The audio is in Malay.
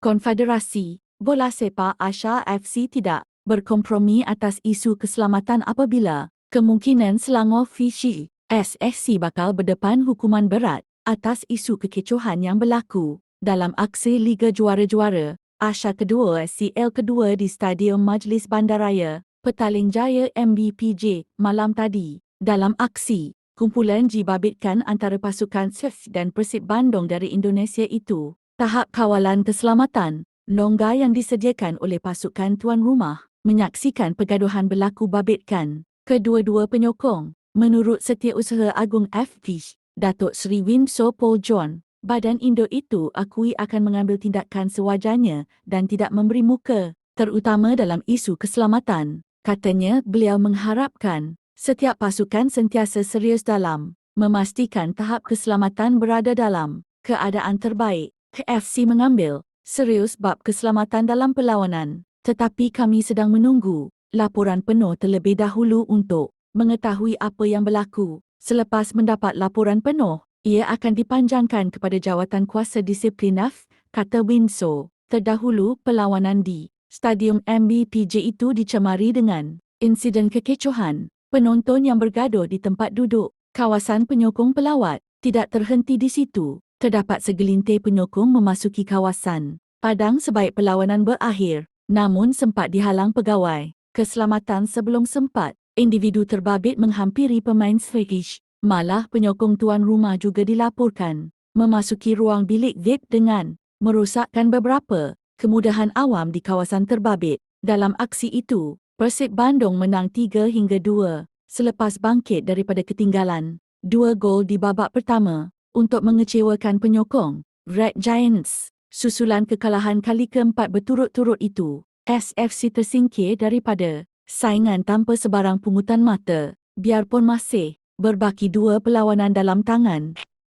Konfederasi Bola Sepak Asia FC tidak berkompromi atas isu keselamatan apabila kemungkinan Selangor Fiji SSC bakal berdepan hukuman berat atas isu kekecohan yang berlaku dalam aksi Liga Juara-Juara Asia Kedua SCL Kedua di Stadium Majlis Bandaraya Petaling Jaya MBPJ malam tadi. Dalam aksi, kumpulan dibabitkan antara pasukan SEF dan Persib Bandung dari Indonesia itu tahap kawalan keselamatan, longgar yang disediakan oleh pasukan tuan rumah, menyaksikan pergaduhan berlaku babitkan kedua-dua penyokong. Menurut Setiausaha Agung FPISH, Datuk Seri Winso Paul John, badan Indo itu akui akan mengambil tindakan sewajarnya dan tidak memberi muka, terutama dalam isu keselamatan. Katanya beliau mengharapkan setiap pasukan sentiasa serius dalam memastikan tahap keselamatan berada dalam keadaan terbaik. KFC mengambil serius bab keselamatan dalam perlawanan, tetapi kami sedang menunggu laporan penuh terlebih dahulu untuk mengetahui apa yang berlaku. Selepas mendapat laporan penuh, ia akan dipanjangkan kepada jawatan kuasa disiplin NAF, kata Winso. Terdahulu perlawanan di Stadium MBPJ itu dicemari dengan insiden kekecohan. Penonton yang bergaduh di tempat duduk, kawasan penyokong pelawat, tidak terhenti di situ terdapat segelintir penyokong memasuki kawasan padang sebaik perlawanan berakhir, namun sempat dihalang pegawai. Keselamatan sebelum sempat, individu terbabit menghampiri pemain Swedish. Malah penyokong tuan rumah juga dilaporkan memasuki ruang bilik VIP dengan merosakkan beberapa kemudahan awam di kawasan terbabit. Dalam aksi itu, Persib Bandung menang 3 hingga 2 selepas bangkit daripada ketinggalan. Dua gol di babak pertama untuk mengecewakan penyokong Red Giants. Susulan kekalahan kali keempat berturut-turut itu, SFC tersingkir daripada saingan tanpa sebarang pungutan mata, biarpun masih berbaki dua perlawanan dalam tangan.